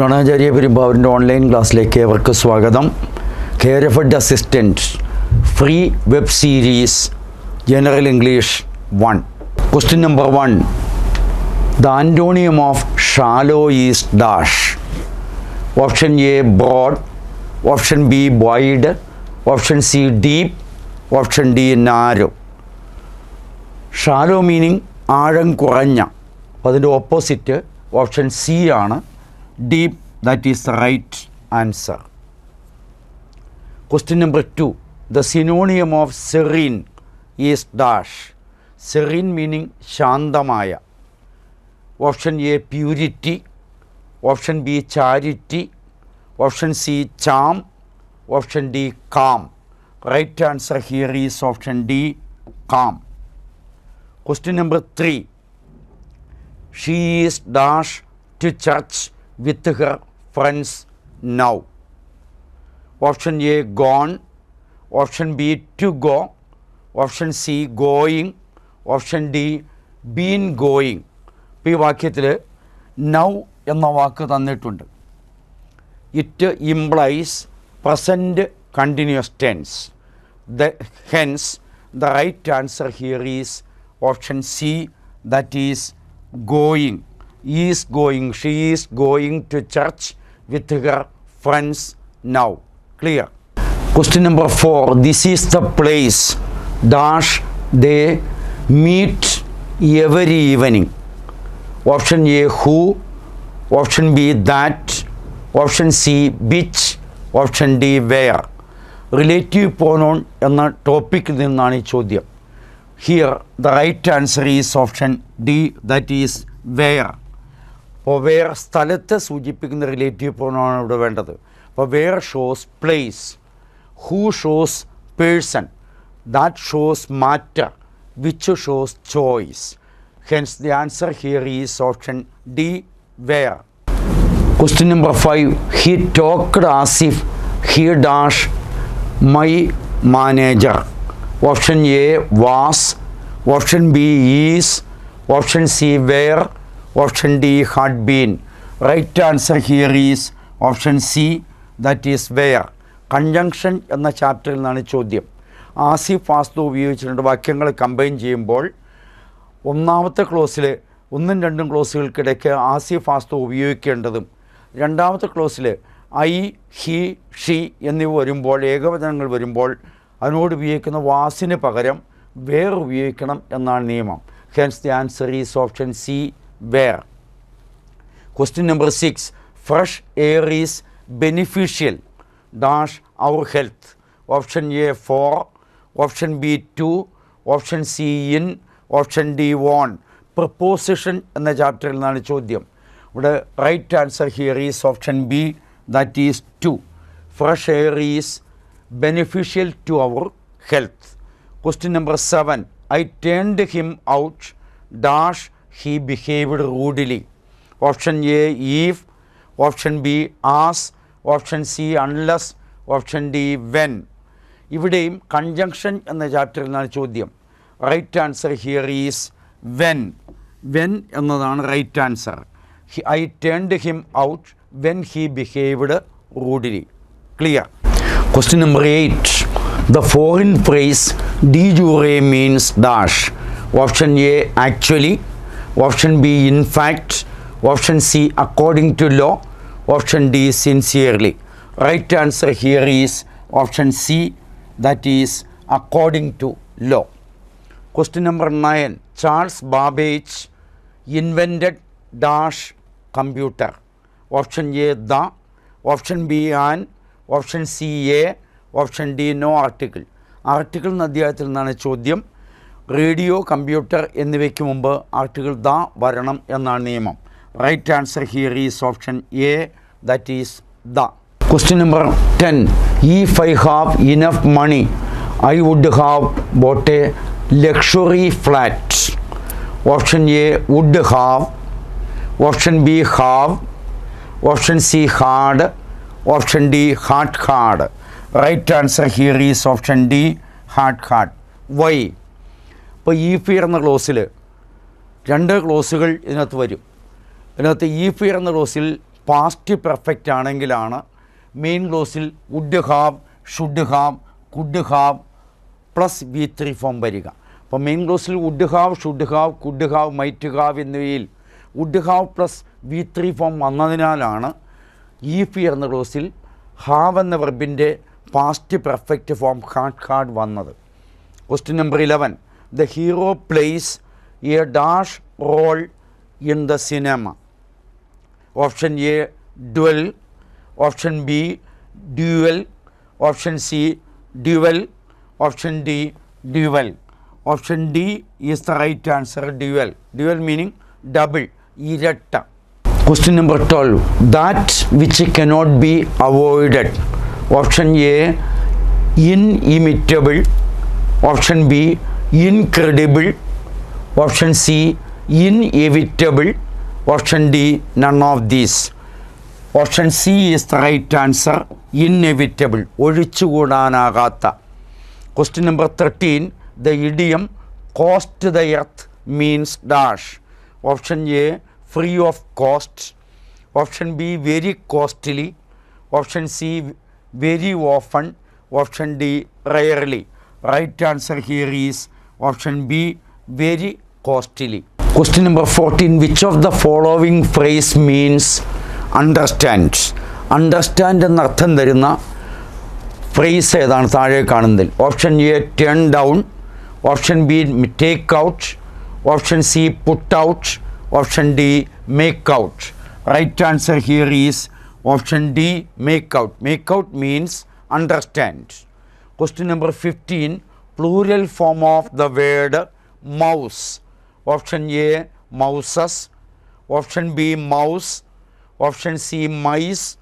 Dronacharya പെരുമ്പാവൂരിന്റെ online ക്ലാസ്സിലേക്ക് അവർക്ക് സ്വാഗതം. Care F ed assistant free web series general English one question number one the antonym of shallow is dash option A broad option B wide option C deep option D narrow shallow meaning ആഴം കുറഞ്ഞ. അതിന്റെ opposite option C ആണ്. Deep That is the right answer. Question number two. The synonym of serene is dash. Serene meaning shandamaya. Option A purity. Option B charity. Option C charm. Option D calm. Right answer here is option D calm. Question number three. She is dash to church with her friends now. Option A gone. Option B to go. Option C going. Option D been going. ഇപ്പോൾ ഈ വാക്യത്തിൽ now എന്ന വാക്ക് തന്നിട്ടുണ്ട് it implies present continuous tense the hence the right answer here is option C that is going is going she is going to church with her friends now clear question number four this is the place dash they meet every evening option A who option B that option C which option D where relative pronoun എന്ന ടോപ്പിക്കിൽ നിന്നാണ് ഈ ചോദ്യം here the right answer is option D that is where അപ്പോൾ വേറെ സ്ഥലത്തെ സൂചിപ്പിക്കുന്ന relative പ്രോണാണ് ഇവിടെ വേണ്ടത്. അപ്പോൾ where shows place who shows person that shows matter which shows choice hence the answer here is option D where question number five he talked as if he dash my manager option A was option B is option C were option D had been right answer here is option C that is were conjunction എന്ന ചാപ്റ്ററിൽ നിന്നാണ് ചോദ്യം. ആസി ഫാസ്തു ഉപയോഗിച്ചിട്ടുണ്ട്. വാക്യങ്ങൾ combine ചെയ്യുമ്പോൾ ഒന്നാമത്തെ ക്ലോസിൽ ഒന്നും രണ്ടും ക്ലോസുകൾക്കിടയ്ക്ക് ആസി ഫാസ്തു ഉപയോഗിക്കേണ്ടതും രണ്ടാമത്തെ ക്ലോസിൽ ഐ ഹി ഷി എന്നിവ വരുമ്പോൾ ഏകവചനങ്ങൾ വരുമ്പോൾ അതിനോട് ഉപയോഗിക്കുന്ന വാസിന് പകരം വേർ ഉപയോഗിക്കണം എന്നാണ് നിയമം. Hence the answer is option C where question number six fresh air is beneficial dash our health option A for option B to option C in option D on preposition എന്ന ചാപ്റ്ററിൽ നിന്നാണ് ചോദ്യം. ഇവിടെ right answer here is option B that is to fresh air is beneficial to our health. Question number seven. I turned him out, dash, he behaved rudely. Option A, if. Option B, as. Option C, unless. Option D, when. ഇവിടെയും conjunction എന്ന ചാപ്റ്ററിൽ നിന്നാണ് ചോദ്യം right answer here is when when എന്നതാണ് right answer I turned him out when he behaved rudely clear Question number 8. The foreign phrase de jure means dash. Option A actually, B in fact, option C according to law, option D sincerely. Right answer here is option C that is according to law. Question number 9. Charles Babbage invented dash computer. Option A the, option B an, option C a option D no article article എന്ന അധ്യായത്തിൽ നിന്നാണ് ചോദ്യം radio computer എന്നിവയ്ക്ക് മുമ്പ് article the വരണം എന്നാണ് നിയമം. Right answer here is option A that is the. Question number ten if I have enough money I would have bought a luxury flat option A would have option B have option C had option D had had right answer here is option D had had why ഇപ്പോൾ E fear എന്ന ക്ലോസിൽ രണ്ട് ക്ലോസുകൾ ഇതിനകത്ത് വരും. ഇതിനകത്ത് E fear എന്ന ക്ലോസിൽ past perfect ആണെങ്കിലാണ് main ക്ലോസിൽ would have should have could have plus V three form വരിക. അപ്പോൾ main ക്ലോസിൽ would have should have could have might have എന്നിവയിൽ would have plus V three form വന്നതിനാലാണ് ഈ ഫിയർ എന്ന ക്ലോസിൽ ഹാവ് എന്ന വെർബിന്റെ past perfect form had had വന്നത്. Question number eleven the hero plays a dash role in the cinema. Option A duel, option B dual. option C dual. option D dual. Option D is the right answer Dual, dual meaning double, iratta. Question number 12 that which cannot be avoided. Option A inimitable, option B incredible option C inevitable option D none of these option C is the right answer inevitable ഒഴിച്ചുകൂടാനാകാത്ത question number thirteen the idiom cost the earth means dash option A free of cost option B very costly option C very often option D rarely right answer here is option B very costly. Question number fourteen which of the following phrase means understand understand എന്നർത്ഥം തരുന്ന phrase ഏതാണ്? താഴെ കാണുന്നതിൽ. Option A turn down option B take out option C put out option D make out right answer here is option D make out make out means understand question number fifteen plural form of the word mouse. Option A mouses, option B mouse, option C mice,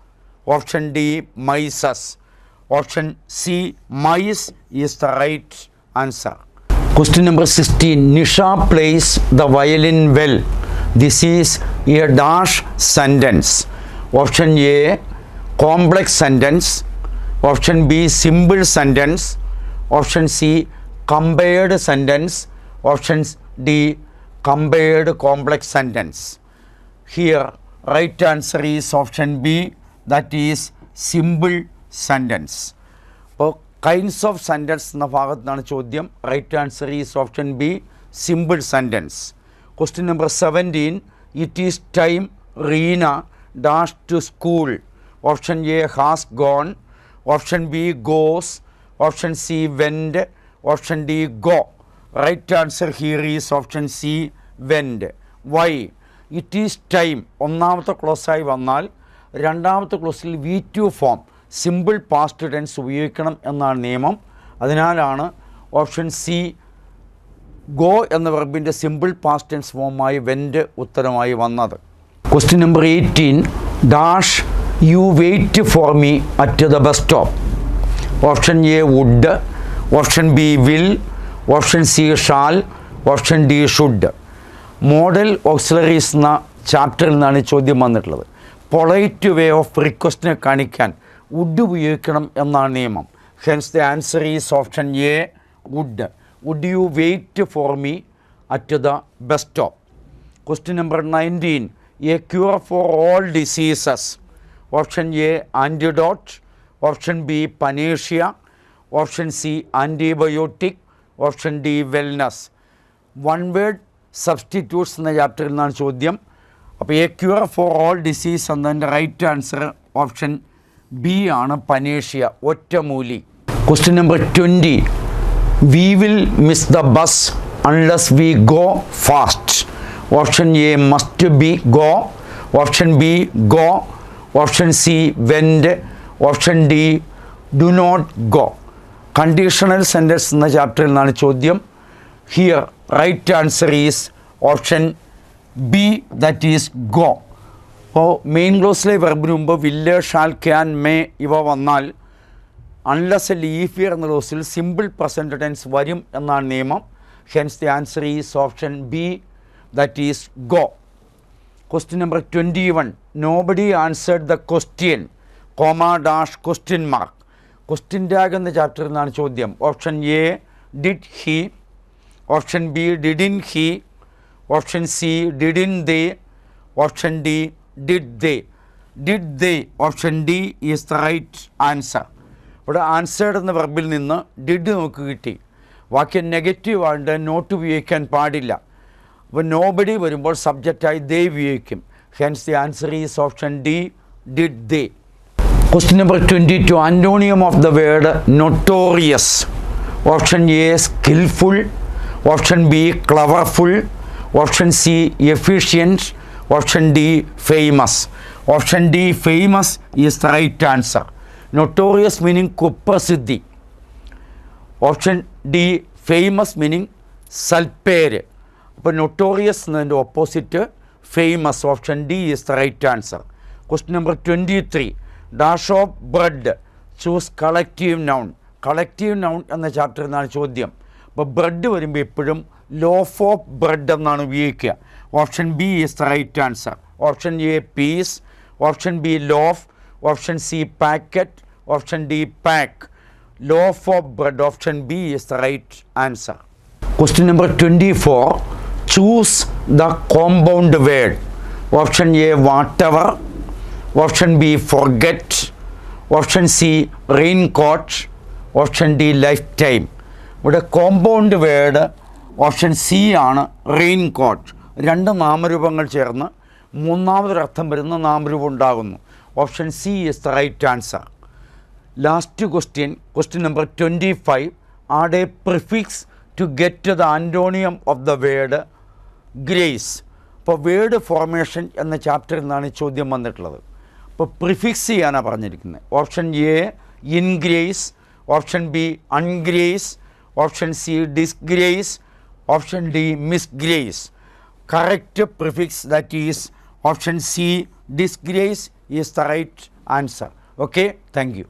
option D mices. Option C mice is the right answer. Question number 16 Nisha plays the violin well. This is a dash sentence. Option A complex sentence, option B simple sentence, option C compound sentence option D compound complex sentence here right answer is option B that is simple sentence അപ്പോൾ kinds of sentence എന്ന ഭാഗത്തു നിന്നാണ് ചോദ്യം. Right answer is option B simple sentence question number seventeen it is time Reena dash to school option A has gone option B goes option C went option D go right answer here is option C went why it is time ഒന്നാമത്തെ ക്ലോസായി വന്നാൽ രണ്ടാമത്തെ ക്ലോസിൽ V two form simple past tense ഉപയോഗിക്കണം എന്നാണ് നിയമം. അതിനാലാണ് option C go എന്ന വെർബിന്റെ സിമ്പിൾ പാസ്റ്റ് ടെൻസ് ഫോമായി വെന്റ് ഉത്തരമായി വന്നത്. Question number eighteen dash you wait for me at the bus stop option A would option B will option C shall option D should modal auxiliaries എന്ന ചാപ്റ്ററിൽ നിന്നാണ് ചോദ്യം വന്നിട്ടുള്ളത്. പൊളൈറ്റ് വേ ഓഫ് റിക്വസ്റ്റിനെ കാണിക്കാൻ would ഉപയോഗിക്കണം എന്നാണ് നിയമം. Hence the answer is option A would would you wait for me at the bus stop question number nineteen a cure for all diseases option A antidote option B panacea option C antibiotic option D wellness. One word substitutes എന്ന ചാപ്റ്ററിൽ നിന്നാണ് ചോദ്യം. അപ്പോൾ a cure for all disease എന്നതിന്റെ right answer option B ആണ് panacea ഒറ്റമൂലി question number twenty. We will miss the bus unless we go fast. Option A must be go option B go option C went option D do not go conditional sentence എന്ന ചാപ്റ്ററിൽ നിന്നാണ് ചോദ്യം. Here right answer is option B that is go അപ്പോൾ main ക്ലോസിലെ വെർബിന് മുമ്പ് will shall can may ഇവ വന്നാൽ അൺലെസ് എ ലീഫ് ഇയർ എന്ന ക്ലോസിൽ സിമ്പിൾ പ്രസന്റ് ടെൻസ് വരും എന്നാണ് നിയമം. Hence the answer is option B that is go question number twenty one nobody answered the question comma dash question mark question tag എന്ന ചാപ്റ്ററിൽ നിന്നാണ് ചോദ്യം. Option A did he? Option B didn't he? Option C didn't they? Option D did they? Did they option D is the right answer. ഇവിടെ answered എന്ന വെർബിൽ നിന്ന് did നമുക്ക് കിട്ടി. വാക്യം നെഗറ്റീവ് ആണ്ട് നോട്ട് ഉപയോഗിക്കാൻ പാടില്ല. അപ്പോൾ നോബഡി വരുമ്പോൾ സബ്ജക്റ്റായി ദേ ഉപയോഗിക്കും. Hence the answer is option D did they. Question number twenty two antonym of the word notorious option A skillful option B cleverful option C efficient option D famous option D famous is the right answer notorious meaning കുപ്രസിദ്ധി option D famous meaning സൽപ്പേര് അപ്പോൾ notorious എന്നതിന്റെ opposite famous option D is the right answer question number twenty three dash of bread choose collective noun collective noun എന്ന ചാപ്റ്ററിൽ നിന്നാണ് ചോദ്യം. അപ്പോൾ bread വരുമ്പോൾ എപ്പോഴും ലോഫ് ഓഫ് ബ്രെഡ് എന്നാണ് ഉപയോഗിക്കുക. Option B is the right answer option A piece option B loaf option C packet option D pack loaf of bread. Option b is the right answer. Question number 24 choose the compound word. Option a B forget option C raincoat option D lifetime ഇവിടെ compound word option C ആണ് rain coat രണ്ട് നാമരൂപങ്ങൾ ചേർന്ന് മൂന്നാമതൊരർത്ഥം വരുന്ന നാമരൂപം ഉണ്ടാകുന്നു. Option C is the right answer last question question number twenty five add a prefix to get the antonym of the word grace അപ്പോൾ വേർഡ് ഫോർമേഷൻ എന്ന ചാപ്റ്ററിൽ നിന്നാണ് ചോദ്യം വന്നിട്ടുള്ളത്. അപ്പോൾ പ്രിഫിക്സ് ചെയ്യാനാണ് പറഞ്ഞിരിക്കുന്നത് option A ingrace option B ungrace option C disgrace option D misgrace correct prefix that is option C disgrace is the right answer okay thank you